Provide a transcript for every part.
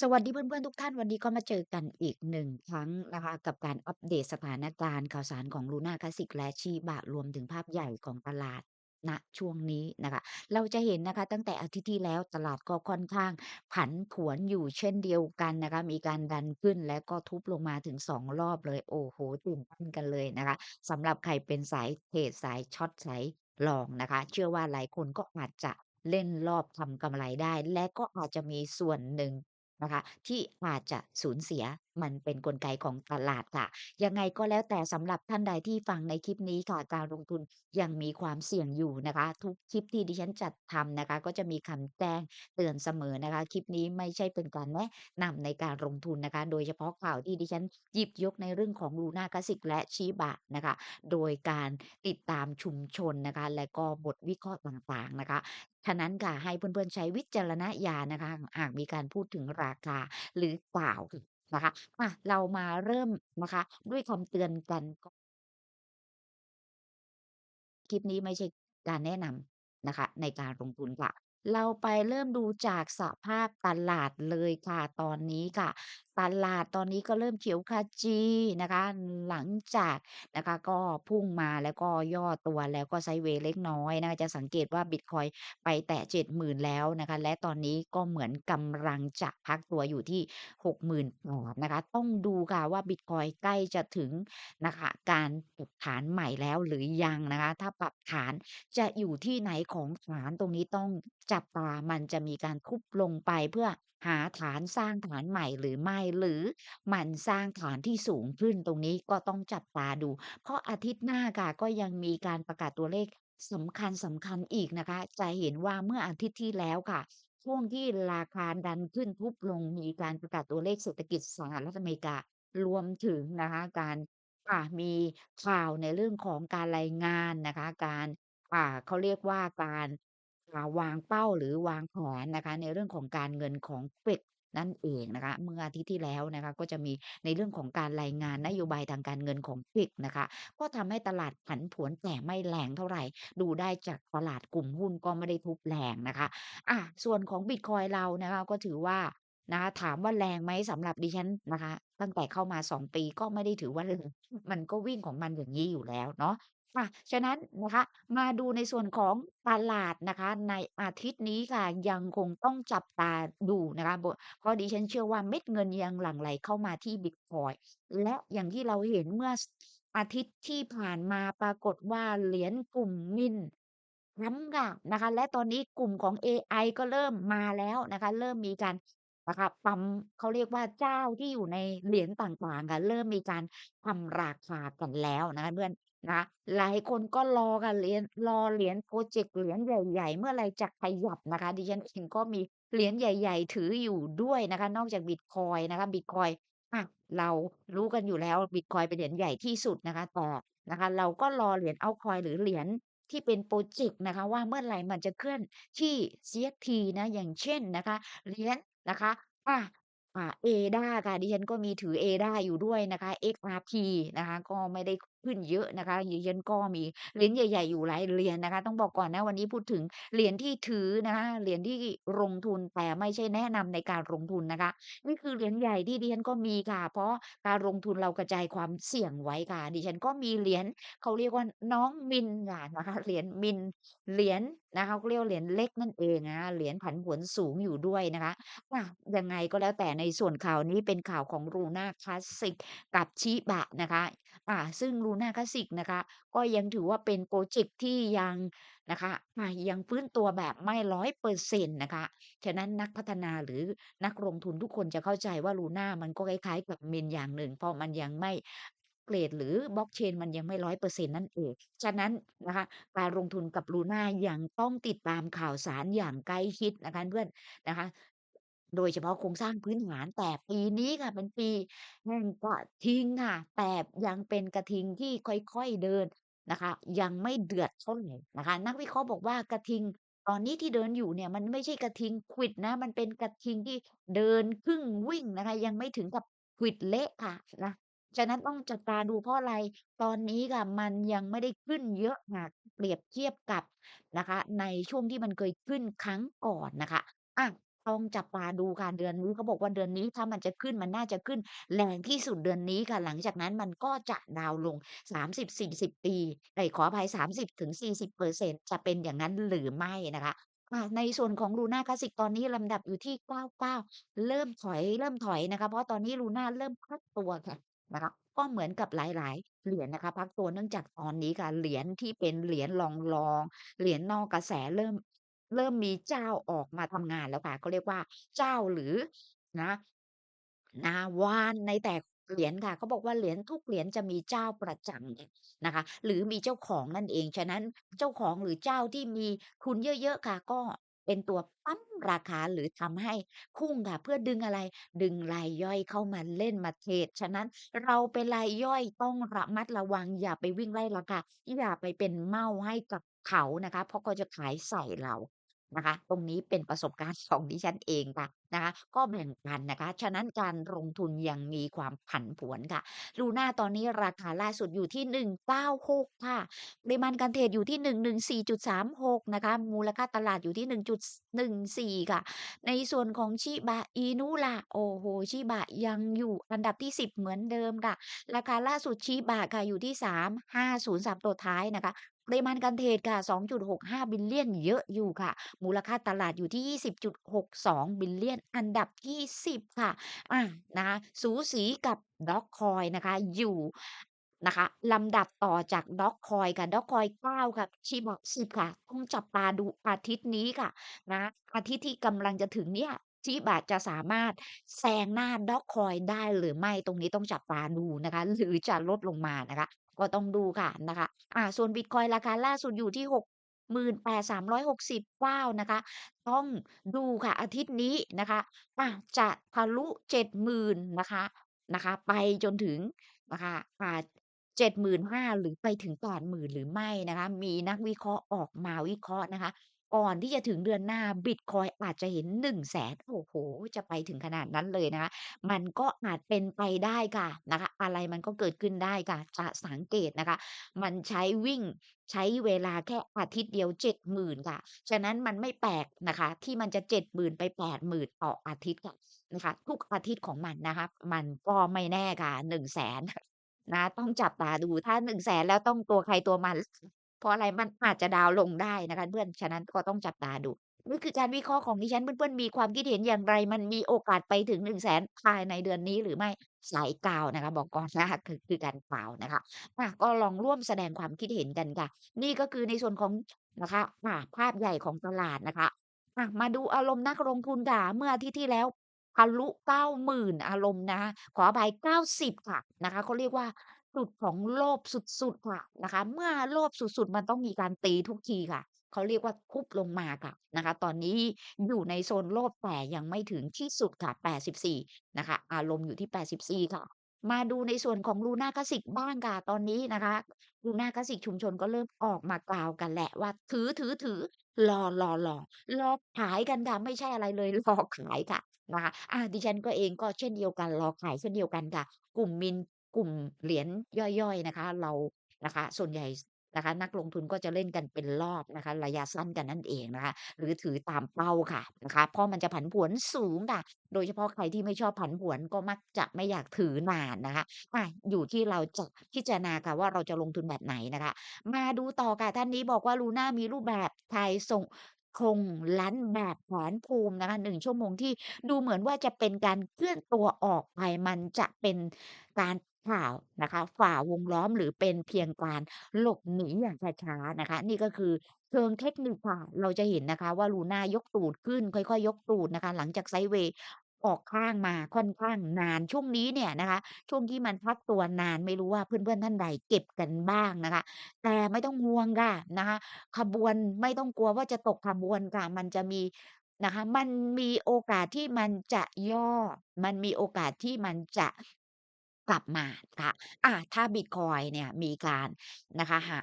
สวัสดีเพื่อนๆทุกท่าน วันนี้ก็มาเจอกันอีก1ครั้งนะคะ กับการอัปเดตสถานการณ์ข่าวสารของ Luna Classic และ Shiba รวมถึงภาพใหญ่ของตลาดณช่วงนี้นะคะ เราจะเห็นนะคะตั้งแต่อาทิตย์ที่แล้วตลาดก็ค่อนข้างผันผวนอยู่เช่นเดียวกันนะคะ มีการดันขึ้นและก็ทุบลงมาถึง2รอบเลย โอ้โฮตื่นเต้นกันเลยนะคะสำหรับใครเป็นสายเทรดสายช็อตสายลองนะคะ เชื่อว่าหลายคนก็อาจจะเล่นรอบทำกำไรได้ และก็อาจจะมีส่วนหนึ่ง นะคะ ที่อาจจะสูญเสีย มันเป็นกลไกของตลาดค่ะ ยังไงก็แล้วแต่สำหรับท่านใดที่ฟังในคลิปนี้ค่ะ การลงทุนยังมีความเสี่ยงอยู่นะคะ ทุกคลิปที่ดิฉันจัดทำนะคะ ก็จะมีคำแจ้งเตือนเสมอนะคะ คลิปนี้ไม่ใช่เป็นการแนะนำในการลงทุนนะคะ โดยเฉพาะข่าวที่ดิฉันหยิบยกในเรื่องของ Luna Classic และ Shiba นะคะ โดยการติดตามชุมชนนะคะ และก็บทวิเคราะห์ต่างๆนะคะฉะนั้นค่ะให้เพื่อนๆใช้วิจารณญาณนะคะ หากมีการพูดถึงราคาหรือกล่าว นะคะอะเรามาเริ่มนะคะ ด้วยคำเตือนกันก่อนคลิปนี้ไม่ใช่การแนะนำนะคะ ในการลงทุนค่ะ เราไปเริ่มดูจากสภาพตลาดเลยค่ะตอนนี้ค่ะ ตลาดตอนนี้ก็เริ่มเขียวขจีนะคะ หลังจากนะคะก็พุ่งมาแล้วก็ย่อตัวแล้วก็ไซเวเล็กน้อยนะคะจะสังเกตว่าบิตคอยไปแตะ70,000แล้วนะคะ และตอนนี้ก็เหมือนกำลังจะพักตัวอยู่ที่60,000ปลอดนะคะ ต้องดูค่ะว่าบิตคอยใกล้จะถึงนะคะการปรับฐานใหม่แล้วหรือยังนะคะ ถ้าปรับฐานจะอยู่ที่ไหนของฐานตรงนี้ต้องจับตามันจะมีการทุบลงไปเพื่อ หาฐานสร้างฐานใหม่หรือไม่หรือมันสร้างฐานที่สูงขึ้นตรงนี้ก็ต้องจับตาดู เพราะอาทิตย์หน้าค่ะก็ยังมีการประกาศตัวเลขสำคัญสำคัญอีกนะคะ จะเห็นว่าเมื่ออาทิตย์ที่แล้วค่ะ ช่วงที่ราคาดันขึ้นทุบลงมีการประกาศตัวเลขเศรษฐกิจสหรัฐอเมริการวมถึงนะคะการอ่ามีข่าวในเรื่องของการรายงานนะคะ การอ่าเขาเรียกว่าการ อ่าวางเป้าหรือวางแผนนะคะ ในเรื่องของการเงินของ FED นั่นเองนะคะ เมื่ออาทิตย์ที่แล้วนะคะ ก็จะมีในเรื่องของการรายงานนโยบายทางการเงินของ FED นะคะ ก็ทำให้ตลาดผันผวนแต่ไม่แรงเท่าไหร่ ดูได้จากตลาดกลุ่มหุ้นก็ไม่ได้ทุบแรงนะคะอาส่วนของบิตคอย์เรานะคะ ก็ถือว่านะคะถามว่าแรงไหมสำหรับดิฉันนะคะ ตั้งแต่เข้ามา2ปีก็ไม่ได้ถือว่าแรงมันก็วิ่งของมันอย่างงี้อยู่แล้วเนาะ ค่ะ ฉะนั้นนะคะ มาดูในส่วนของตลาดนะคะ ในอาทิตย์นี้ค่ะ ยังคงต้องจับตาดูนะคะ บ เพราะดิฉันเชื่อว่า เม็ดเงินยังหลั่งไหลเข้ามาที่บิตคอยน์และอย่างที่เราเห็นเมื่อ ส อาทิตย์ที่ผ่านมา ปรากฏว่า เหรียญกลุ่ม Mint ล้ำค่ะ นะคะ และตอนนี้กลุ่มของเอไอก็เริ่มมาแล้วนะคะ เริ่มมีการนะคะ ปั๊ม เขาเรียกว่า เจ้าที่อยู่ในเหรียญต่าง ๆ ค่ะ เริ่มมีการทำราคากันแล้วนะคะเพื่อน นะ หลายคนก็รอค่ะเหรียญ รอเหรียญโพรเจกต์เหรียญใหญ่ ๆ เมื่อไรจะขยับนะคะ ดิฉันเองก็มีเหรียญใหญ่ ๆ ถืออยู่ด้วยนะคะ นอกจากบิตคอยน์นะคะ บิตคอยน์ อะ เรารู้กันอยู่แล้ว บิตคอยน์เป็นเหรียญใหญ่ที่สุดนะคะ แต่นะคะ เราก็รอเหรียญอัลต์คอยหรือเหรียญที่เป็นโพรเจกต์นะคะว่า เมื่อไรมันจะเคลื่อนที่ CXT นะ อย่างเช่นนะคะ เหรียญนะคะอาอ่า ADA ค่ะ ดิฉันก็มีถือ ADA อยู่ด้วยนะคะ XRP นะคะ ก็ไม่ได้ ขึ้นเยอะนะคะ ดิฉันก็มีเหรียญใหญ่ ๆ อยู่หลายเหรียญนะคะ ต้องบอกก่อนนะวันนี้พูดถึงเหรียญที่ถือนะคะ เหรียญที่ลงทุน แต่ไม่ใช่แนะนำในการลงทุนนะคะ นี่คือเหรียญใหญ่ที่ดิฉันก็มีค่ะ เพราะการลงทุนเรากระจายความเสี่ยงไว้ค่ะ ดิฉันก็มีเหรียญ เขาเรียกว่าน้องมินค่ะ นะคะ เหรียญมิน เหรียญ นะคะเขาเรียกเหรียญเล็กนั่นเองนะคะเหรียญผันผวนสูงอยู่ด้วยนะคะอายังไงก็แล้วแต่ในส่วนข่าวนี้เป็นข่าวของ Luna Classic กับ Shiba นะคะอ่าซึ่ง Luna Classic นะคะ ก็ยังถือว่าเป็นพรเจกต์ที่ยังนะคะอ่ายังฟื้นตัวแบบไม่100%นต์นะคะ ฉะนั้นนักพัฒนาหรือนักลงทุนทุกคนจะเข้าใจว่า Luna มันก็คล้ายๆกับ Mint อย่างหนึ่ง เพราะมันยังไม่ เกรด หรือ Blockchain มันยังไม่100%นต์นั่นเอง ฉะนั้นนะคะการลงทุนกับ Luna ยังต้องติดตามข่าวสารอย่างใกล้ชิดนะคะเพื่อนนะคะโดยเฉพาะโครงสร้างพื้นฐานแต่ปีนี้ค่ะเป็นปีแห่งกระทิงค่ะ แต่ยังเป็นกระทิงที่ค่อยๆเดินนะคะ ยังไม่เดือดเท่าไรนะคะ นักวิเคราะห์บอกว่ากระทิง ตอนนี้ที่เดินอยู่เนี่ยมันไม่ใช่กระทิงขวิดนะ มันเป็นกระทิงที่เดินครึ่งวิ่งนะคะ ยังไม่ถึงกับขวิดเละค่ะนะ ฉะนั้นต้องจับตาดูเพราะอะไร ตอนนี้ค่ะมันยังไม่ได้ขึ้นเยอะหากเปรียบเทียบกับนะคะ ในช่วงที่มันเคยขึ้นครั้งก่อนนะคะอาต้องจับตาดูค่ะเดือนนี้เขาบอกว่าเดือนนี้ถ้ามันจะขึ้นมันน่าจะขึ้นแรงที่สุดเดือนนี้ค่ะ หลังจากนั้นมันก็จะดาวน์ลง 30-40 ปีเอ๊ยขออภัย 30-40%จะเป็นอย่างนั้นหรือไม่นะคะอาในส่วนของ Luna Classic ตอนนี้ลำดับอยู่ที่ 99 เริ่มถอยเริ่มถอยนะคะ เพราะตอนนี้ Luna เริ่มพักตัวค่ะ นะคะ ก็เหมือนกับหลาย ๆ เหรียญนะคะ พักตัว เนื่องจากตอนนี้ค่ะ เหรียญที่เป็นเหรียญรอง ๆ เหรียญนอกกระแส เริ่ม เริ่มมีเจ้าออกมาทำงานแล้วค่ะ เขาเรียกว่าเจ้า หรือ นะ นาวานในแต่ เหรียญค่ะ เขาบอกว่า เหรียญทุกเหรียญจะมีเจ้าประจำ นะคะ หรือมีเจ้าของนั่นเอง ฉะนั้น เจ้าของหรือเจ้าที่มีทุนเยอะ ๆ ค่ะ ก็ เป็นตัวปั้มราคา หรือทำให้พุ่งค่ะ เพื่อดึงอะไร ดึงรายย่อยเข้ามาเล่นมาเทรด ฉะนั้นเราเป็นรายย่อยต้องระมัดระวัง อย่าไปวิ่งไล่ราคา อย่าไปเป็นเม่าให้กับเขานะคะ เพราะเขาจะขายใส่เรา นะคะ ตรงนี้เป็นประสบการณ์ของดิฉันเองค่ะนะคะ ก็แบ่งปันนะคะ ฉะนั้นการลงทุนยังมีความผันผวนค่ะ ลูน่าตอนนี้ราคาล่าสุดอยู่ที่ 196 ค่ะปริมาณการเทรดอยู่ที่ 114.36 นะคะ มูลค่าตลาดอยู่ที่ 1.14 ค่ะ ในส่วนของชิบะอินุล่ะโอ้โฮชิบะยังอยู่อันดับที่ 10 เหมือนเดิมค่ะ ราคาล่าสุดชิบะค่ะอยู่ที่ 3,503 ตัวท้ายนะคะ ปริมาณการเทรดค่ะ 2.65 บิลเลียนเยอะอยู่ค่ะ มูลค่าตลาดอยู่ที่ 20.62 บิลเลียน อันดับที่10ค่ะอานะคะสูสีกับ Dogecoin นะคะอยู่นะคะลำดับต่อจาก Dogecoin ค่ะ Dogecoin 9ค่ะ Shiba 10ค่ะต้องจับตาดูอาทิตย์นี้ค่ะนะอาทิตย์ที่กำลังจะถึงเนี่ย Shiba จะสามารถแซงหน้า Dogecoin ได้หรือไม่ตรงนี้ต้องจับตาดูนะคะ หรือจะลดลงมานะคะ ก็ต้องดูค่ะนะคะอ่าส่วนบิตคอยน์ราคาล่าสุดอยู่ที่หกหมื่นแปดสามร้อยหกสิบเก้านะคะ ต้องดูค่ะอาทิตย์นี้นะคะอาจะทะลุเจ็ดหมื่นนะคะนะคะ ไปจนถึงนะคะอ่าเจ็ดหมื่นห้าหรือไปถึงแปดหมื่นหรือไม่นะคะ มีนักวิเคราะห์ออกมาวิเคราะห์นะคะ ก่อนที่จะถึงเดือนหน้าบิตคอยอาจจะเห็น 100,000 โอ้โฮ จะไปถึงขนาดนั้นเลยนะคะ มันก็อาจเป็นไปได้ค่ะนะคะ อะไรมันก็เกิดขึ้นได้ค่ะ จะสังเกตนะคะ มันใช้วิ่ง ใช้เวลาแค่อาทิตย์เดียว 70,000 ค่ะ ฉะนั้นมันไม่แปลกนะคะ ที่มันจะ 70,000 ไป 80,000 ต่ออาทิตย์ค่ะ นะคะ ทุกอาทิตย์ของมันนะคะ มันก็ไม่แน่ค่ะ 100,000 นะ ต้องจับตาดู ถ้า 100,000 แล้วต้องตัวใครตัวมัน เพราะอะไรมันอาจจะดาวน์ลงได้นะคะเพื่อน ฉะนั้นก็ต้องจับตาดู นี่คือการวิเคราะห์ของดิฉันเพื่อนๆ มีความคิดเห็นอย่างไร มันมีโอกาสไปถึง100,000ภายในเดือนนี้หรือไม่สายกาวนะคะ บอกก่อนนะคะคือคือการกล่าวนะคะอาก็ลองร่วมแสดงความคิดเห็นกันค่ะ นี่ก็คือในส่วนของนะคะอ่าภาพใหญ่ของตลาดนะคะอามาดูอารมณ์นักลงทุนค่ะเมื่ออาทิตย์ที่แล้วทะลุ90,000อารมณ์นะคะขออภัย90ค่ะนะคะเขาเรียกว่า จุดของโลภสุดๆค่ะนะคะ เมื่อโลภสุดๆ มันต้องมีการตีทุกทีค่ะ เขาเรียกว่าทุบลงมาค่ะนะคะ ตอนนี้อยู่ในโซนโลภแต่ยังไม่ถึงที่สุดค่ะ 84 นะคะ อารมณ์อยู่ที่ 84 ค่ะ มาดูในส่วนของ Luna Classic บ้างค่ะตอนนี้นะคะ Luna Classic ชุมชนก็เริ่มออกมากล่าวกันแหละว่าถือๆๆรอๆๆรอรอขายกันค่ะไม่ใช่อะไรเลยรอขายค่ะนะคะอาดิฉันก็เองก็เช่นเดียวกันรอขายเช่นเดียวกันค่ะ กลุ่มมิน กลุ่มเหรียญย่อยๆนะคะ เรานะคะ ส่วนใหญ่นะคะ นักลงทุนก็จะเล่นกันเป็นรอบนะคะ ระยะสั้นกันนั่นเองนะคะ หรือถือตามเป้าค่ะนะคะ เพราะมันจะผันผวนสูงค่ะ โดยเฉพาะใครที่ไม่ชอบผันผวนก็มักจะไม่อยากถือนานนะคะอาอยู่ที่เราจะพิจารณาค่ะว่าเราจะลงทุนแบบไหนนะคะ มาดูต่อค่ะท่านนี้บอกว่าลูน่ามีรูปแบบไทยส่งคงลั้นแบบแผนภูมินะคะ1ชั่วโมงที่ดูเหมือนว่าจะเป็นการเคลื่อนตัวออกไปมันจะเป็นการ ผ่าวนะคะ ฝ่าวงล้อม หรือเป็นเพียงการหลบหนีอย่างช้า ๆ นะคะ นี่ก็คือเชิงเทคนิคค่ะ เราจะเห็นนะคะว่าลูน่ายกตูดขึ้น ค่อย ๆ ยกตูดนะคะ หลังจากไซเวย์ออกข้างมาค่อนข้างนาน ช่วงนี้เนี่ยนะคะ ช่วงที่มันพักตัวนาน ไม่รู้ว่าเพื่อน ๆ ท่านใดเก็บกันบ้างนะคะ แต่ไม่ต้องห่วงค่ะนะคะ ขบวน ไม่ต้องกลัวว่าจะตกขบวนค่ะ มันจะมีนะคะ มันมีโอกาสที่มันจะย่อ มันมีโอกาสที่มันจะ กลับมาค่ะอาถ้าบิตคอยน์เนี่ยมีการนะคะหา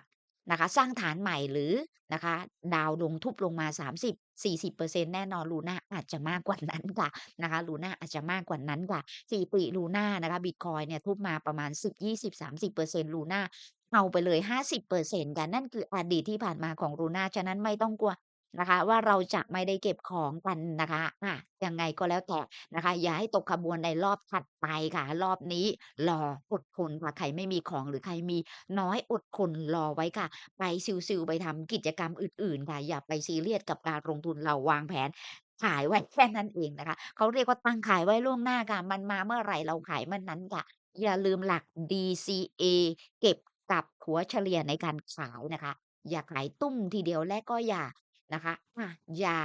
นะคะ สร้างฐานใหม่หรือนะคะ ดาวลงทุบลงมา 30-40%แน่นอนลูน่าอาจจะมากกว่านั้นค่ะนะคะลูน่าอาจจะมากกว่านั้นค่ะสถิติลูน่านะคะบิตคอยเนี่ยทุบมาประมาณ 10-20-30%ลูน่าเอาไปเลย 50%ค่ะนั่นคืออดีตที่ผ่านมาของลูน่าฉะนั้นไม่ต้องกลัว นะคะว่า เราจะไม่ได้เก็บของกันนะคะ อา ยังไงก็แล้วแต่นะคะ อย่าให้ตกขบวนในรอบถัดไปค่ะ รอบนี้รอ อดทนค่ะ ใครไม่มีของหรือใครมีน้อย อดทนรอไว้ค่ะ ไปชิล ๆ ไปทำกิจกรรมอื่น ๆ ค่ะ อย่าไปซีเรียสกับการลงทุน เราวางแผนขาย ไว้ แค่นั้นเองนะคะ เขาเรียกว่า ตั้งขายไว้ล่วงหน้าค่ะ มันมาเมื่อไรเราขายเมื่อนั้นค่ะ อย่าลืมหลัก DCA เก็บกับถัวเฉลี่ยในการขายนะคะ อย่าขายตุ้มทีเดียว และก็อย่า นะคะ อา อย่า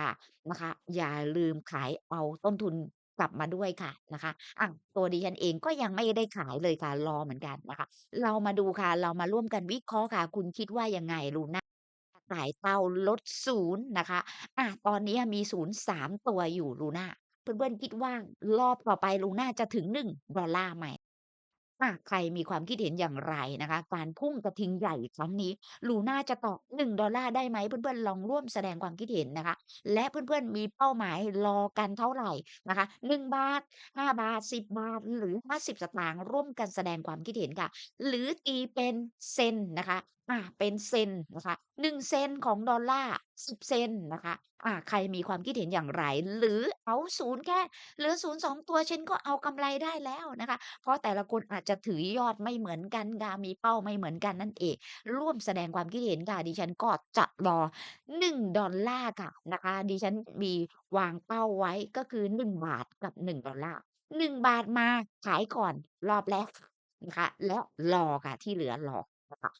นะคะ อย่าลืมขายเอาต้นทุนกลับมาด้วยค่ะนะคะ อา ตัวดิฉันเองก็ยังไม่ได้ขายเลยค่ะ รอเหมือนกันนะคะ เรามาดูค่ะ เรามาร่วมกันวิเคราะห์ค่ะ คุณคิดว่ายังไง ลูน่าขายเต้าลดศูนย์นะคะ อา ตอนนี้มีศูนย์สามตัวอยู่ ลูน่า เพื่อน ๆ คิดว่ารอบต่อไปลูน่าจะถึง $1 ไหม ค่า ใครมีความคิดเห็นอย่างไรนะคะ การพุ่งกระทิงใหญ่ครั้งนี้ ลูน่าจะตอบ $1 ได้ไหม เพื่อน ๆ ลองร่วมแสดงความคิดเห็นนะคะ และเพื่อน ๆ มีเป้าหมายรอกันเท่าไรนะคะ 1 บาท 5 บาท 10 บาท หรือ 50 สตางค์ ร่วมกันแสดงความคิดเห็นค่ะ หรือตีเป็นเซนนะคะ อ่า เป็นเซนนะคะ1เซนของดอลลาร์10เซนนะคะ อ่า ใครมีความคิดเห็นอย่างไร หรือเอาศูนย์แค่เหลือศูนย์สองตัวฉันก็เอากำไรได้แล้วนะคะ เพราะแต่ละคนอาจจะถือยอดไม่เหมือนกันค่ะมีเป้าไม่เหมือนกันนั่นเอง ร่วมแสดงความคิดเห็นค่ะดิฉันก็จะรอ1ดอลลาร์ค่ะนะคะ ดิฉันมีวางเป้าไว้ก็คือ1บาทกับ1ดอลลาร์1บาทมาขายก่อนรอบแรกนะคะ แล้วรอค่ะที่เหลือรอนะคะ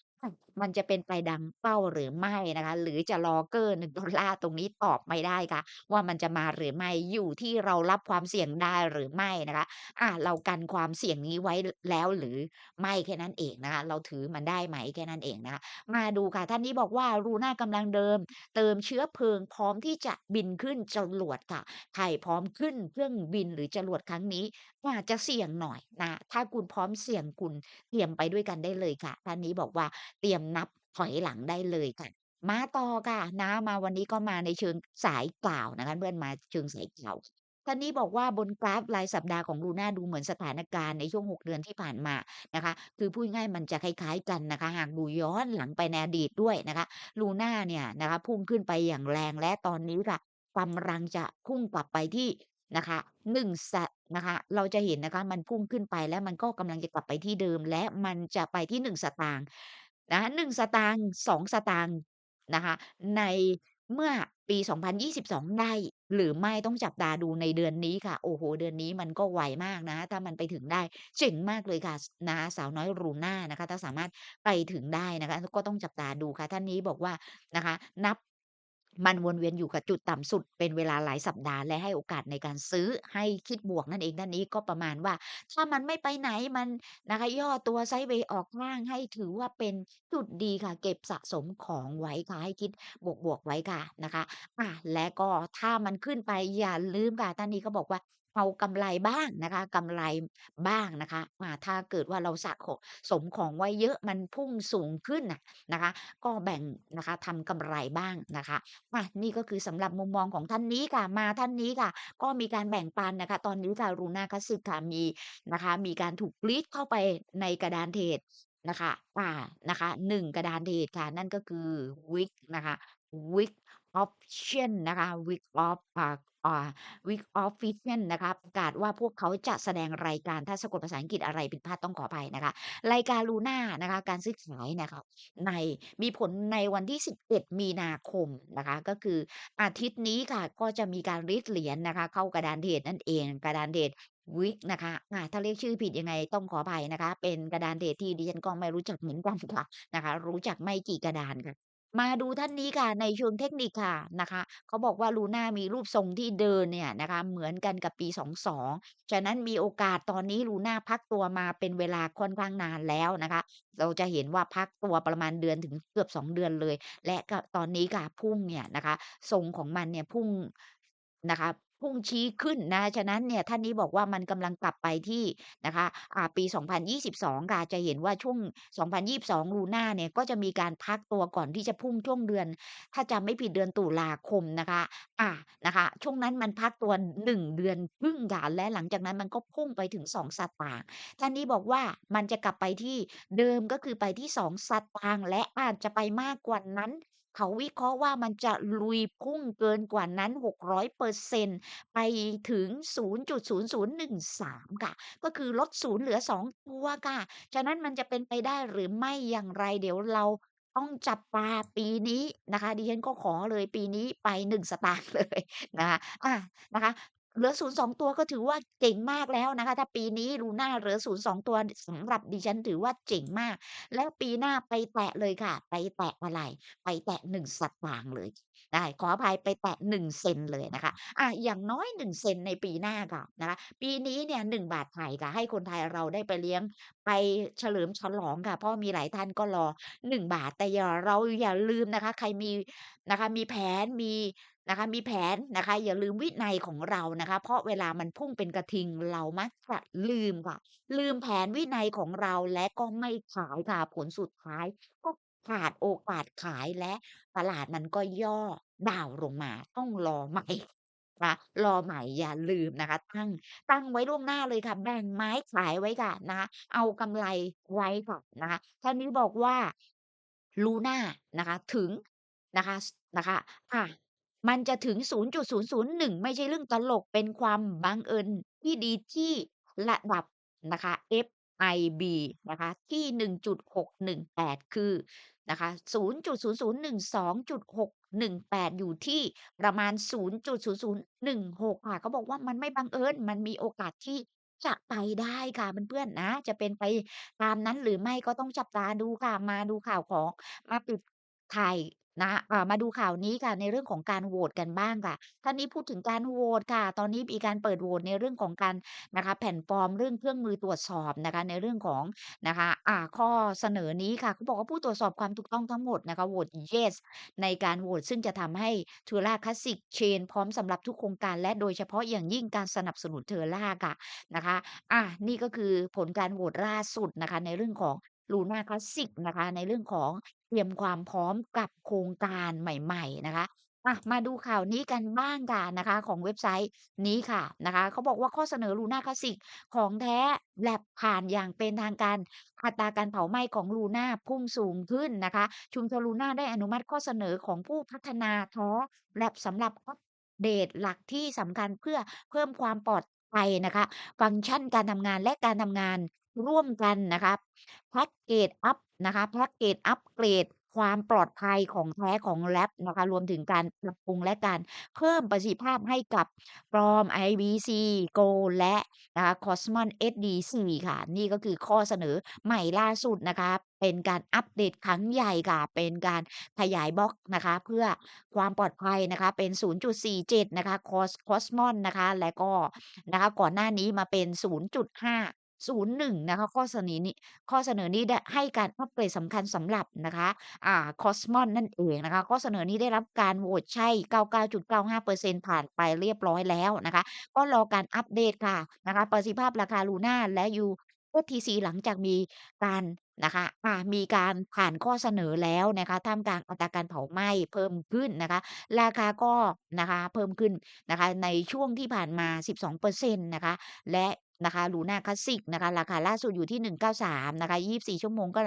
มันจะเป็นไปดังเป้าหรือไม่นะคะ หรือจะรอเก้อ1ดอลลาร์ตรงนี้ตอบไม่ได้ค่ะ ว่ามันจะมาหรือไม่อยู่ที่เรารับความเสี่ยงได้หรือไม่นะคะอาเรากันความเสี่ยงนี้ไว้แล้วหรือไม่แค่นั้นเองนะคะเราถือมันได้ไหมแค่นั้นเองนะคะมาดูค่ะท่านนี้บอกว่าลูน่ากำลังเดิม เติมเชื้อเพลิงพร้อมที่จะบินขึ้นจรวดค่ะใครพร้อมขึ้นเครื่องบินหรือจรวดครั้งนี้อาจจะเสี่ยงหน่อยนะถ้าคุณพร้อมเสี่ยงคุณเตรียมไปด้วยกันได้เลยค่ะท่านนี้บอกว่าเตรียมนับถอยหลังได้เลยค่ะ มาต่อค่ะนะมาวันนี้ก็มาในเชิงสายกล่าวนะคะเพื่อนมาเชิงสายกล่าวท่านนี้บอกว่าบนกราฟรายสัปดาห์ของลูน่าดูเหมือนสถานการณ์ในช่วง 6 เดือนที่ผ่านมานะคะ คือพูดง่ายมันจะคล้ายๆกันนะคะ หากดูย้อนหลังไปในอดีตด้วยนะคะลูน่าเนี่ยนะคะพุ่งขึ้นไปอย่างแรงและตอนนี้ค่ะกำลังจะพุ่งกลับไปที่นะคะ1สนะคะ เราจะเห็นนะคะมันพุ่งขึ้นไปแล้วมันก็กำลังจะกลับไปที่เดิม และมันจะไปที่1สตางค์ นะคะ1สตางค์สองสตางค์นะคะ ในเมื่อปี 2022 ได้หรือไม่ต้องจับตาดูในเดือนนี้ค่ะ โอ้โห เดือนนี้มันก็ไวมากนะ ถ้ามันไปถึงได้เจ๋งมากเลยค่ะนะสาวน้อยรูน่านะคะ ถ้าสามารถไปถึงได้นะคะ ก็ต้องจับตาดูค่ะ ท่านนี้บอกว่านะคะ นับ มันวนเวียนอยู่กับจุดต่ำสุดเป็นเวลาหลายสัปดาห์และให้โอกาสในการซื้อให้คิดบวกนั่นเองท่านนี้ก็ประมาณว่า ถ้ามันไม่ไปไหนมันนะคะย่อตัวไซเวย์ออกข้างให้ถือว่าเป็นจุดดีค่ะ เก็บสะสมของไว้ค่ะให้คิดบวกๆไว้ค่ะนะคะ อะและก็ถ้ามันขึ้นไปอย่าลืมค่ะท่านนี้ก็บอกว่า เอากำไรบ้างนะคะ กำไรบ้างนะคะอ่าถ้าเกิดว่าเราสะขสมของไว้เยอะมันพุ่งสูงขึ้นน่ะนะคะ ก็แบ่งนะคะทำกำไรบ้างนะคะอานี่ก็คือสำหรับมุมมองของท่านนี้ค่ะ มาท่านนี้ค่ะ ก็มีการแบ่งปันนะคะ ตอนนี้ค่ะ Luna Classic ค่ะมีนะคะ มีการถูก Lead เข้าไปในกระดานเทรดนะคะอ่านะคะ1กระดานเทรดค่ะ นั่นก็คือ Wick นะคะ Wick Option นะคะ Week of อ่า อ่า Week of Vision นะคะประกาศว่าพวกเขาจะแสดงรายการถ้าสะกดภาษาอังกฤษอะไรผิดพลาดต้องขออภัยนะคะ รายการ Luna นะคะ การซื้อขายนี่ยค่ะในมีผลในวันที่ 11 มีนาคมนะคะ ก็คืออาทิตย์นี้ค่ะ ก็จะมีการรีดเหรียญนะคะ เข้ากระดานเทรดนั่นเองกระดานเทรด Wick นะคะอ่าถ้าเรียกชื่อผิดยังไงต้องขออภัยนะคะ เป็นกระดานเทรดที่ดิฉันก็ไม่รู้จักเหมือนกันค่ะนะคะ รู้จักไม่กี่กระดานค่ะ มาดูท่านนี้ค่ะ ในเชิงเทคนิคค่ะนะคะเขาบอกว่าลูน่ามีรูปทรงที่เดินเนี่ยนะคะเหมือนกันกับปี 22 ฉะนั้นมีโอกาสตอนนี้ลูน่าพักตัวมาเป็นเวลาค่อนข้างนานแล้วนะคะ เราจะเห็นว่าพักตัวประมาณเดือนถึงเกือบ 2 เดือนเลย และก็ตอนนี้ค่ะพุ่งเนี่ยนะคะทรงของมันเนี่ยพุ่งนะคะ พุ่งชี้ขึ้นนะ ฉะนั้นเนี่ยท่านนี้บอกว่ามันกำลังกลับไปที่นะคะอ่าปี 2022 ค่ะ จะเห็นว่าช่วง 2022 ลูน่าเนี่ยก็จะมีการพักตัวก่อนที่จะพุ่งช่วงเดือน ถ้าจำไม่ผิดเดือนตุลาคมนะคะ อ่านะคะ ช่วงนั้นมันพักตัว 1 เดือนครึ่งค่ะและหลังจากนั้นมันก็พุ่งไปถึง 2 สตางค์ท่านนี้บอกว่ามันจะกลับไปที่เดิมก็คือไปที่ 2 สตางค์และอาจจะไปมากกว่านั้น เขาวิเคราะห์ว่ามันจะลุยพุ่งเกินกว่านั้น 600%ไปถึง 0.0013 ค่ะ ก็คือลดศูนย์เหลือ 2 ตัวค่ะ ฉะนั้นมันจะเป็นไปได้หรือไม่อย่างไรเดี๋ยวเราต้องจับปลาปีนี้นะคะดิฉันก็ขอเลยปีนี้ไป1สตางค์เลยนะคะอะนะคะ เหลือ0 2ตัวก็ถือว่าเจ๋งมากแล้วนะคะ ถ้าปีนี้ลูน่าเหลือ0 2ตัวสำหรับดิฉันถือว่าเจ๋งมาก แล้วปีหน้าไปแตะเลยค่ะ ไปแตะอะไร ไปแตะ1สตางค์เลย ได้ขออภัยไปแตะ1เซนเลยนะคะอาอย่างน้อย1เซนในปีหน้าค่ะนะคะปีนี้เนี่ย1บาทไทยค่ะให้คนไทยเราได้ไปเลี้ยงไปเฉลิมฉลองค่ะ เพราะมีหลายท่านก็รอ1บาทแต่อย่าเราอย่าลืมนะคะ ใครมีนะคะ มีแผนมี นะคะ มีแผนนะคะ อย่าลืมวินัยของเรานะคะ เพราะเวลามันพุ่งเป็นกระทิงเรามักจะลืมค่ะ ลืมแผนวินัยของเราและก็ไม่ขายค่ะผลสุดท้าย ก็ขาดโอกาสขายและตลาดมันก็ย่อดาวลงมาต้องรอใหม่นะรอใหม่อย่าลืมนะคะ ตั้งตั้งไว้ล่วงหน้าเลยค่ะ แบ่งไม้ขายไว้ค่ะนะคะเอากำไรไว้ค่ะนะคะท่างนี้บอกว่าลูน่านะคะ ถึงนะคะนะคะอา มันจะถึง 0.001 ไม่ใช่เรื่องตลกเป็นความบังเอิญที่ดีที่ระดับนะคะ FIB นะคะที่ 1.618 คือนะคะ0.0012.618 อยู่ที่ประมาณ 0.0016 ค่ะเขาบอกว่ามันไม่บังเอิญ มันมีโอกาสที่จะไปได้ค่ะเพื่อนๆนะ จะเป็นไปตามนั้นหรือไม่ก็ต้องจับตาดูค่ะ มาดูข่าวของมาปิดถ่าย นะ อ่า มาดูข่าวนี้ค่ะ ในเรื่องของการโหวตกันบ้างค่ะ ท่านนี้พูดถึงการโหวตค่ะ ตอนนี้มีการเปิดโหวตในเรื่องของการนะคะแพลตฟอร์มเรื่องเครื่องมือตรวจสอบนะคะ ในเรื่องของนะคะ อ่า ข้อเสนอนี้ค่ะเขาบอกว่าผู้ตรวจสอบความถูกต้องทั้งหมดนะคะโหวต Yes ในการโหวตซึ่งจะทำให้ Terra Classic Chain พร้อมสำหรับทุกโครงการและโดยเฉพาะอย่างยิ่งการสนับสนุน Terra ค่ะนะคะ อ่านี่ก็คือผลการโหวตล่าสุดนะคะ ในเรื่องของ Luna Classic นะคะ ในเรื่องของ เตรียมความพร้อมกับโครงการใหม่ ๆ นะคะ อะ มาดูข่าวนี้กันบ้างค่ะนะคะ ของเว็บไซต์นี้ค่ะนะคะ เขาบอกว่า ข้อเสนอ Luna Classic ของแท้ Lab ผ่านอย่างเป็นทางการ อัตราการเผาไหม้ของลูน่าพุ่งสูงขึ้นนะคะ ชุมชนลูน่าได้อนุมัติข้อเสนอของผู้พัฒนาท้ Lab สำหรับอัปเดตหลักที่สำคัญ เพื่อเพิ่มความปลอดภัยนะคะ ฟังก์ชันการทำงาน และการทำงานร่วมกันนะคะ แพ็กเกจอัป นะคะแพ็กเกจอัปเกรดความปลอดภัยของแท้ของ Lab นะคะรวมถึงการปรับปรุงและการเพิ่มประสิทธิภาพให้กับ Prom IBC Go และนะคะ Cosmos SDC ค่ะ นี่ก็คือข้อเสนอใหม่ล่าสุดนะคะ เป็นการอัปเดตครั้งใหญ่ค่ะ เป็นการขยายบล็อกนะคะ เพื่อความปลอดภัยนะคะ เป็น 0.47 นะคะ Cos Cosmos นะคะ และก็นะคะก่อนหน้านี้มาเป็น 01 นะคะ ข้อเสนอนี้ ข้อเสนอนี้ได้ให้การอัปเกรดสำคัญสำหรับนะคะอ่า Cosmos นั่นเองนะคะ ข้อเสนอนี้ได้รับการโหวตใช่ 99.95%ผ่านไปเรียบร้อยแล้วนะคะ ก็รอการอัปเดตค่ะนะคะ ประสิทธิภาพราคาลูน่าและ USDC หลังจากมีการนะคะอ่ามีการผ่านข้อเสนอแล้วนะคะท่ามกลางอัตราการเผาไหม้เพิ่มขึ้นนะคะ ราคาก็นะคะเพิ่มขึ้นนะคะในช่วงที่ผ่านมา 12%นะคะ และ นะคะลูน่าคลาสสิกนะคะราคาล่าสุดอยู่ที่ 193นะคะ24 ชั่วโมงก็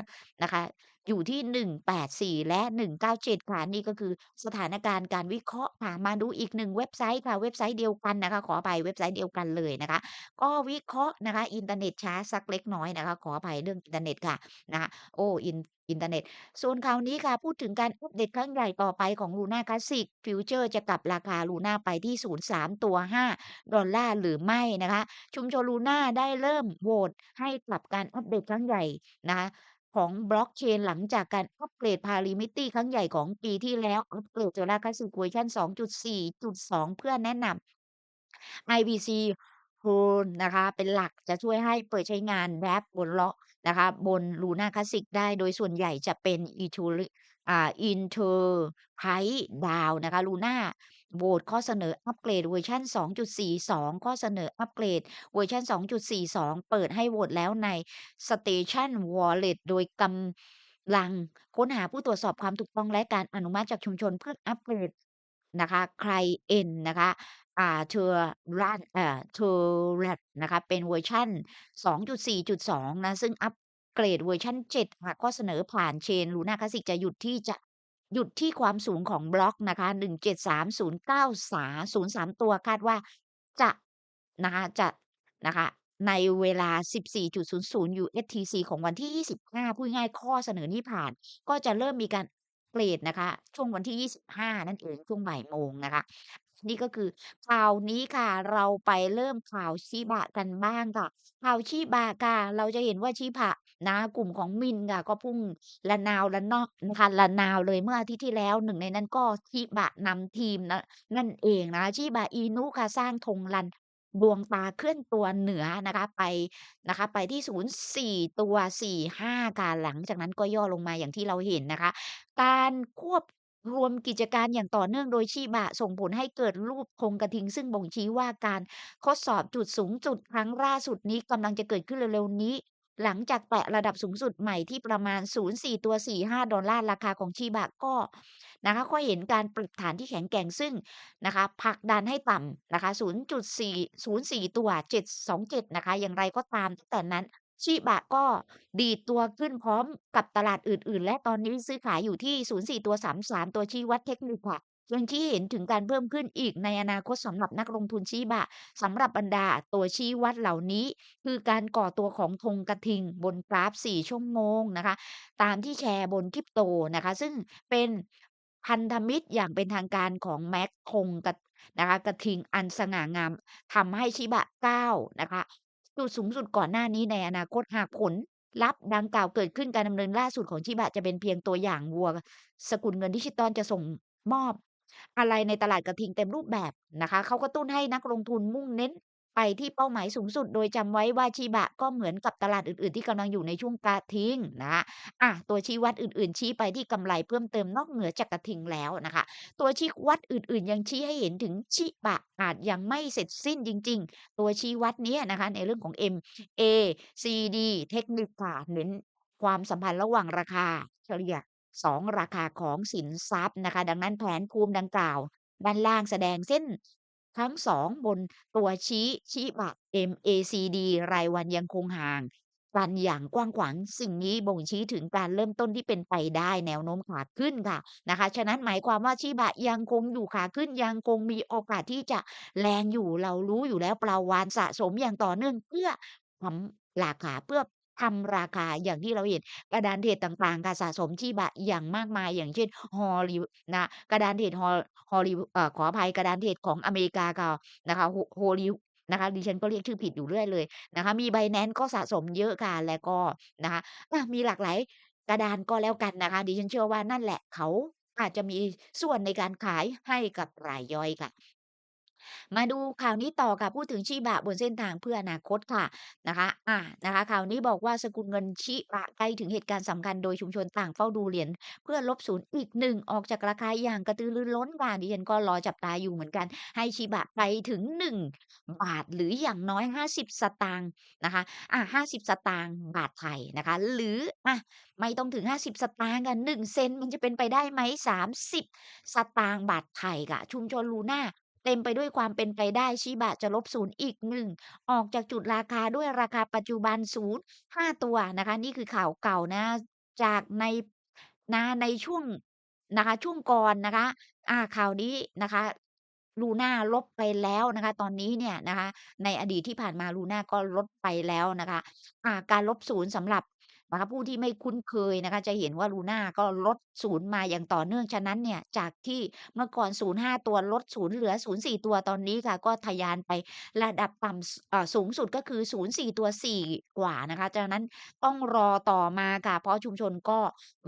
นะคะอยู่ที่ 184 และ 197 ค่ะ นี่ก็คือสถานการณ์การวิเคราะห์ค่ะ มาดูอีก1เว็บไซต์ค่ะ เว็บไซต์เดียวกันนะคะ ขออภัยเว็บไซต์เดียวกันเลยนะคะ ก็วิเคราะห์นะคะ อินเทอร์เน็ตช้าสักเล็กน้อยนะคะ ขออภัยเรื่องอินเทอร์เน็ตค่ะนะคะโอ้อินอินเทอร์เน็ตส่วนข่าวนี้ค่ะ พูดถึงการอัปเดตครั้งใหญ่ต่อไปของ Luna Classic ฟิวเจอร์จะกลับราคาลูน่าไปที่ 03 ตัว $5 หรือไม่นะคะ ชุมชนลูน่าได้เริ่มโหวตให้กับการอัปเดตครั้งใหญ่นะคะ ของบล็อกเชนหลังจากการอัปเกรด Parameter ครั้งใหญ่ของปีที่แล้วอัปเกรด Terra Classic เวอร์ชัน2.4.2 เพื่อแนะนำ IBC Pool นะคะเป็นหลักจะช่วยให้เปิดใช้งาน Wrap บนเลาะนะคะบน Luna Classic ได้โดยส่วนใหญ่จะเป็น Eturi อ่า Enterprise DAO นะคะลูน่า โหวตข้อเสนออัปเกรดเวอร์ชัน 2.42 ข้อเสนออัปเกรดเวอร์ชัน 2.42 เปิดให้โหวตแล้วใน Station Wallet โดยกำลังค้นหาผู้ตรวจสอบความถูกต้องและการอนุมัติจากชุมชนเพื่ออัปเกรดนะคะ Client นนะคะอ่า Terra เอ่อ Terrace นะคะเป็นเวอร์ชัน2.4.2 นะ ซึ่งอัปเกรดเวอร์ชัน7ค่ะข้อเสนอผ่านเชน Luna Classic จะหยุดที่จะ หยุดที่ความสูงของบล็อกนะคะ173093 03 ตัวคาดว่าจะนะคะจะนะคะในเวลา 14.00 USTC ของวันที่ 25 พูดง่ายข้อเสนอนี้ผ่าน ก็จะเริ่มมีการเทรดนะคะ ช่วงวันที่ 25 นั่นเอง ช่วงบ่ายโมงนะคะ นี่ก็คือข่าวนี้ค่ะ เราไปเริ่มข่าวชิบะกันบ้างค่ะ ข่าวชิบะค่ะ เราจะเห็นว่าชิบะนะ กลุ่มของมินค่ะ ก็พุ่งระนาวระนอกนะคะระนาวเลยเมื่ออาทิตย์ที่แล้ว หนึ่งในนั้นก็ชิบะนำทีมนะนั่นเองนะ ชิบะอินุค่ะ สร้างธงรัน ดวงตาเคลื่อนตัวเหนือนะคะไปนะคะ ไปที่04ตัว45ค่ะ หลังจากนั้นก็ย่อลงมาอย่างที่เราเห็นนะคะ การควบ รวมกิจการอย่างต่อเนื่องโดยชิบะ ส่งผลให้เกิดรูปธงกระทิง ซึ่งบ่งชี้ว่า การทดสอบจุดสูงสุดครั้งล่าสุดนี้กำลังจะเกิดขึ้นเร็ว ๆ นี้ หลังจากแตะระดับสูงสุดใหม่ที่ประมาณ 04 ตัว 45ดอลลาร์ราคาของชิบะก็ นะคะ ก็เห็นการปรับฐานที่แข็งแกร่ง ซึ่งนะคะผลักดันให้ต่ำนะคะ 0.4 04 ตัว 727 นะคะ อย่างไรก็ตาม ตั้งแต่นั้น ชิบะก็ดีดตัวขึ้นพร้อมกับตลาดอื่น ๆ และตอนนี้ซื้อขายอยู่ที่ 04 ตัว 33 ตัวชี้วัดเทคนิคค่ะยังชี้เห็นถึงการเพิ่มขึ้นอีกในอนาคตสำหรับนักลงทุนชิบะสำหรับบรรดาตัวชี้วัดเหล่านี้ คือการก่อตัวของธงกระทิงบนกราฟ 4 ชั่วโมงนะคะ ตามที่แชร์บน Crypto นะคะ ซึ่งเป็นพันธมิตรอย่างเป็นทางการของ MAX ธงกระนะคะกระทิงอันสง่างามทำให้ชิบะก้าวนะคะ จุดสูงสุดก่อนหน้านี้ในอนาคตหากผลลัพธ์ดังกล่าวเกิดขึ้นการดำเนินล่าสุดของชิบะจะเป็นเพียงตัวอย่างวัว สกุลเงินดิจิตอลจะส่งมอบ อะไรในตลาดกระทิงเต็มรูปแบบนะคะเขากระตุ้นให้นักลงทุนมุ่งเน้น ไปที่เป้าหมายสูงสุด โดยจำไว้ว่าชิบะก็เหมือนกับตลาดอื่นๆ ที่กำลังอยู่ในช่วงกระทิงนะคะอะตัวชี้วัดอื่นๆ ชี้ไปที่กำไรเพิ่มเติมนอกเหนือจากกระทิงแล้วนะคะ ตัวชี้วัดอื่นๆ ยังชี้ให้เห็นถึงชิบะอาจยังไม่เสร็จสิ้นจริง ๆ ตัวชี้วัดนี้นะคะในเรื่องของ MACD เทคนิคค่ะเน้นความสัมพันธ์ระหว่างราคาเฉลี่ย2ราคาของสินทรัพย์นะคะ ดังนั้นแผนภูมิดังกล่าวด้านล่างแสดงเส้น ทั้ง 2 บนตัวชี้ชิบะ MACD รายวันยังคงห่างกันอย่างกว้างขวางสิ่งนี้บ่งชี้ถึงการเริ่มต้นที่เป็นไปได้แนวโน้มขาขึ้นค่ะนะคะ ฉะนั้นหมายความว่าชิบะยังคงอยู่ขาขึ้นยังคงมีโอกาสที่จะแรงอยู่เรารู้อยู่แล้วปลาวาฬสะสมอย่างต่อเนื่องเพื่อทำราคาเพื่อ ทำราคาอย่างที่เราเห็นกระดานเทรดต่างๆค่ะสะสมชิบะอย่างมากมายอย่างเช่น Hollyw นะกระดานเทรด Hol Hollyw เอ่อขออภัยกระดานเทรดของอเมริกาค่ะนะคะ Ho Hollyw นะคะดิฉันก็เรียกชื่อผิดอยู่เรื่อยเลยนะคะมี Binance ก็สะสมเยอะค่ะแล้วก็นะคะมีหลากหลายกระดานก็แล้วกันนะคะดิฉันเชื่อว่านั่นแหละเขาอาจจะมีส่วนในการขายให้กับรายย่อยค่ะ มาดูข่าวนี้ต่อค่ะพูดถึงชิบะบนเส้นทางเพื่ออนาคตค่ะนะคะอ่านะคะข่าวนี้บอกว่าสกุลเงินชิบะใกล้ถึงเหตุการณ์สำคัญโดยชุมชนต่างเฝ้าดูเหรียญเพื่อลบศูนย์อีกหนึ่งออกจากราคาอย่างกระตือรือร้นค่ะดิฉันก็รอจับตาอยู่เหมือนกัน ให้ชิบะไปถึง1บาทหรืออย่างน้อย50สตางค์นะคะอ่า50สตางค์บาทไทยนะคะ หรืออะไม่ต้องถึง50สตางค์อะ1เซนมันจะเป็นไปได้ไหม30สตางค์บาทไทยค่ะชุมชนลูน่า เต็มไปด้วยความเป็นไปได้ชิบะจะลบศูนย์อีก1ออกจากจุดราคาด้วยราคาปัจจุบัน05ตัวนะคะ นี่คือข่าวเก่านะ จากในนะในช่วงนะคะ ช่วงก่อนนะคะ อ่าข่าวนี้นะคะลูน่าลบไปแล้วนะคะ ตอนนี้เนี่ยนะคะ ในอดีตที่ผ่านมาลูน่าก็ลดไปแล้วนะคะ อ่าการลบศูนย์สำหรับ นะคะ ผู้ที่ไม่คุ้นเคยนะคะ จะเห็นว่าลูน่าก็ลดศูนย์มาอย่างต่อเนื่อง ฉะนั้นเนี่ย จากที่เมื่อก่อน 05 ตัว ลดศูนย์เหลือ 04 ตัว ตอนนี้ค่ะ ก็ทะยานไประดับต่ำ ส เอ่อ สูงสุด ก็คือ 04 ตัว 4 กว่านะคะ ฉะนั้นต้องรอต่อมาค่ะ เพราะชุมชนก็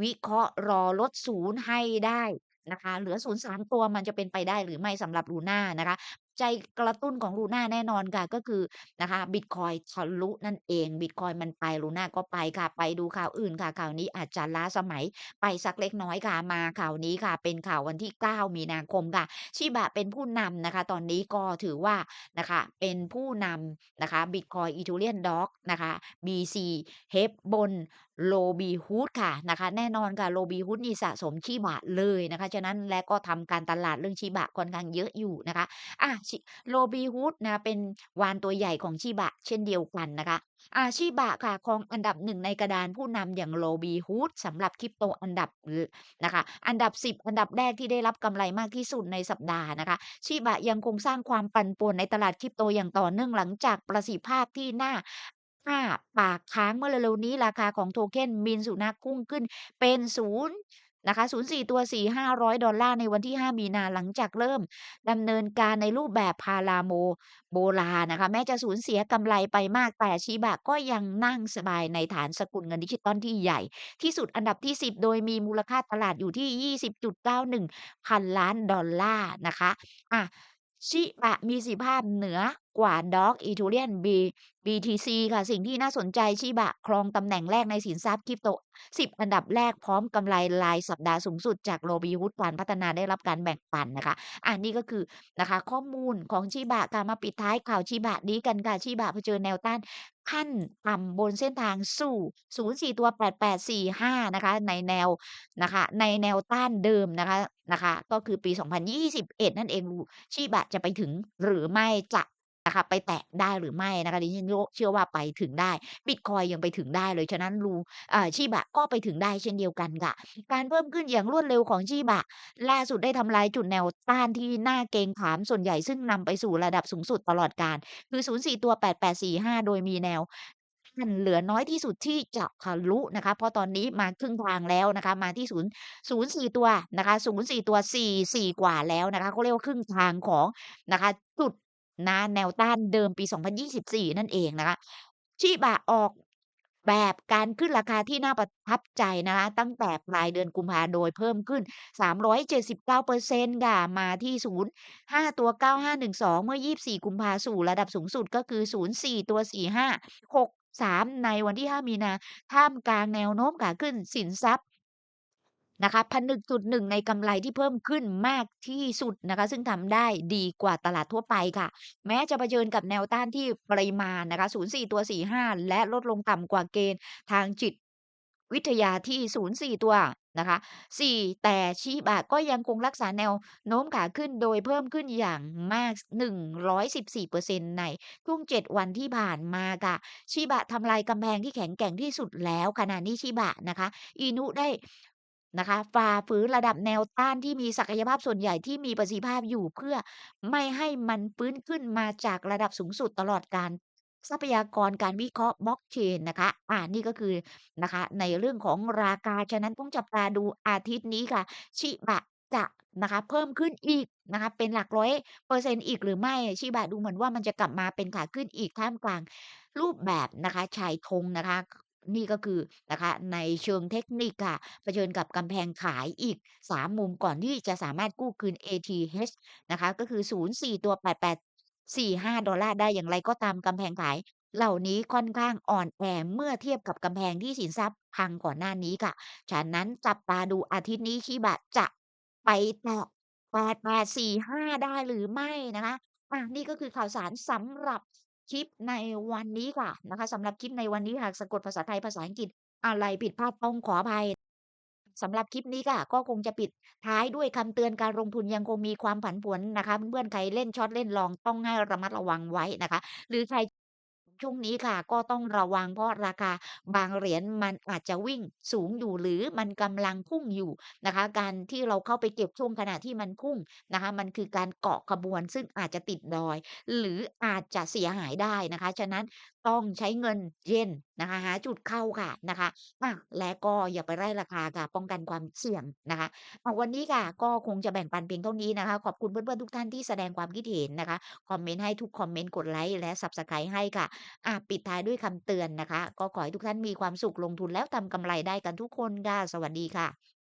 วิเคราะห์รอลดศูนย์ให้ได้นะคะ เหลือ 03 ตัว มันจะเป็นไปได้หรือไม่สำหรับลูน่านะคะ จกระตุ้นของลูน่าแน่นอนค่ะ ก็คือนะคะบิตคอยทะลุนั่นเองบิตคอยมันไปลูน่าก็ไปค่ะ ไปดูข่าวอื่นค่ะข่าวนี้อาจจะล้าสมัยไปสักเล็กน้อยค่ะมาข่าวนี้ค่ะ เป็นข่าววันที่ 9 มีนาคมค่ะ ชิบะเป็นผู้นำนะคะ ตอนนี้ก็ถือว่านะคะเป็นผู้นำนะคะบิตคอยน์ Ethereum Doge นะคะ BC HEP บน Robinhood ค่ะนะคะ แน่นอนค่ะ Robinhood นี่สะสมชิบะเลยนะคะ ฉะนั้นและก็ทำการตลาดเรื่องชิบะค่อนข้างเยอะอยู่นะคะอะชชิ Robinhood นะเป็นวาฬตัวใหญ่ของ Shiba เช่นเดียวกันนะคะอา Shiba ค่ะครองอันดับ1ในกระดานผู้นำอย่าง Robinhood สำหรับ Crypto อันดับนะคะอันดับ 10 อันดับแรกที่ได้รับกำไรมากที่สุดในสัปดาห์นะคะ Shiba ยังคงสร้างความปั่นป่วนในตลาด Crypto อย่างต่อเนื่องหลังจากประสิทธิภาพที่น่าอ้าปากค้างเมื่อเร็วๆนี้ราคาของโทเค็น Min สุนัขพุ่งขึ้นเป็น 0 นะคะ0.4 ตัว 4,500 ดอลล่าในวันที่ 5 มีนาหลังจากเริ่มดำเนินการในรูปแบบพาราโมโบลานะคะ แม้จะสูญเสียกำไรไปมากแต่ชีบะก็ยังนั่งสบายในฐานสกุลเงินดิจิตอลที่ใหญ่ ที่สุดอันดับที่ 10 โดยมีมูลค่าตลาดอยู่ที่ 20.91 พันล้านดอลลาร์นะคะอะ ชิบะมีสิทธิภาพเหนือกว่าด็อกอีทูเรียนบีบีทีซีค่ะ สิ่งที่น่าสนใจชิบะครองตำแหน่งแรกในสินทรัพย์คริปโต 10 อันดับแรกพร้อมกำไรรายสัปดาห์สูงสุดจาก Robinhood การพัฒนาได้รับการแบ่งปันนะคะ อันนี้ก็คือนะคะข้อมูลของ Shiba ค่ะมาปิดท้ายข่าวชิบะนี้กันค่ะชิบะเผชิญแนวต้านขั้นต่ำบนเส้นทางสู่ 0.4 ตัว 8845 นะคะ ในแนวนะคะ ในแนวต้านเดิมนะคะนะคะ ก็คือปี 2021 นั่นเองรู Shiba จะไปถึงหรือไม่จะ นะคะไปแตะได้หรือไม่นะคะดิฉันเชื่อว่าไปถึงได้บิตคอยยังไปถึงได้เลยฉะนั้นรูอ่า Shiba ก็ไปถึงได้เช่นเดียวกันค่ะ การเพิ่มขึ้นอย่างรวดเร็วของ Shiba ล่าสุดได้ทำลายจุดแนวต้านที่หน่าเกงขามส่วนใหญ่ซึ่งนำไปสู่ระดับสูงสุดตลอดกาลคือ 0.4 ตัว 8845 โดยมีแนวต้านเหลือน้อยที่สุดที่จะทะลุนะคะ เพราะตอนนี้มาครึ่งทางแล้วนะคะ มาที่0 0.4ตัวนะคะ0.4ตัว4 4กว่าแล้วนะคะเขาเรียกว่าครึ่งทางของนะคะ จุด นะแนวต้านเดิมปี 2024 นั่นเองนะคะ Shiba ออกแบบการขึ้นราคาที่น่าประทับใจนะคะตั้งแต่ปลายเดือนกุมภาโดยเพิ่มขึ้น 379%ค่ะ มาที่ 0 5 ตัว 9512 เมื่อ 24 กุมภาสู่ระดับสูงสุดก็คือ 0.4 ตัว 4563 ในวันที่ 5 มีนา ท่ามกลางแนวโน้มขาขึ้นสินทรัพย์ นะคะผนึกจุดหนึ่งในกำไรที่เพิ่มขึ้นมากที่สุดนะคะ ซึ่งทำได้ดีกว่าตลาดทั่วไปค่ะ แม้จะเผชิญกับแนวต้านที่ปริมาณนะคะ 0.4 ตัว 45 และลดลงต่ำกว่าเกณฑ์ทางจิตวิทยาที่ 0.4 ตัวนะคะ 4 แต่ Shiba ก็ยังคงรักษาแนวโน้มขาขึ้นโดยเพิ่มขึ้นอย่างมาก 114%ในช่วง 7 วันที่ผ่านมาค่ะ Shiba ทำลายกำแพงที่แข็งแกร่งที่สุดแล้วขณะนี้ Shiba นะคะ Inu ได้ นะคะฝ่าฝืนระดับแนวต้านที่มีศักยภาพส่วนใหญ่ที่มีประสิทธิภาพอยู่เพื่อไม่ให้มันฟื้นขึ้นมาจากระดับสูงสุดตลอดกาลทรัพยากรการวิเคราะห์ Blockchain นะคะ อ่านี่ก็คือนะคะ ในเรื่องของราคาฉะนั้นต้องจับตาดูอาทิตย์นี้ค่ะ Shiba จะนะคะ เพิ่มขึ้นอีกนะคะ เป็นหลักร้อยเปอร์เซ็นต์อีกหรือไม่ Shiba ดูเหมือนว่ามันจะกลับมาเป็นขาขึ้นอีกท่ามกลางรูปแบบนะคะชายธงนะคะ นี่ก็คือนะคะในเชิงเทคนิคค่ะเผชิญกับกำแพงขายอีก 3 มุมก่อนที่จะสามารถกู้คืน ATH นะคะ ก็คือ 0.4 ตัว 8845ได้อย่างไรก็ตามกำแพงขาย เหล่านี้ค่อนข้างอ่อนแอเมื่อเทียบกับกำแพงที่สินทรัพย์พังก่อนหน้านี้ค่ะ ฉะนั้นจับตาดูอาทิตย์นี้ Shiba จะไปแตะ8845 ได้หรือไม่นะคะอ่านี่ก็คือข่าวสารสำหรับ คลิปในวันนี้ค่ะนะคะสำหรับคลิปในวันนี้หากสะกดภาษาไทยภาษาอังกฤษอะไรผิดพลาดต้องขออภัยสำหรับคลิปนี้ค่ะ ก็คงจะปิดท้ายด้วยคำเตือนการลงทุนยังคงมีความผันผวนนะคะเพื่อนๆใครเล่นช็อตเล่นลองต้องให้ระมัดระวังไว้นะคะ หรือใคร ช่วงนี้ค่ะ ก็ต้องระวัง เพราะราคาบางเหรียญมันอาจจะวิ่งสูงอยู่ หรือมันกำลังพุ่งอยู่นะคะ การที่เราเข้าไปเก็บช่วงขณะที่มันพุ่งนะคะ มันคือการเกาะขบวน ซึ่งอาจจะติดดอย หรืออาจจะเสียหายได้นะคะ ฉะนั้นต้องใช้เงินเย็นนะคะ หาจุดเข้าค่ะนะคะอาและก็อย่าไปไล่ราคาค่ะ ป้องกันความเสี่ยงนะคะอ่าวันนี้ค่ะ ก็คงจะแบ่งปันเพียงเท่านี้นะคะ ขอบคุณเพื่อนๆทุกท่านที่แสดงความคิดเห็นนะคะ คอมเมนต์ให้ทุกคอมเมนต์กดไลก์และ Subscribe ให้ค่ะอาปิดท้ายด้วยคำเตือนนะคะ ก็ขอให้ทุกท่านมีความสุขลงทุนแล้วทำกำไรได้กันทุกคนค่ะ สวัสดีค่ะ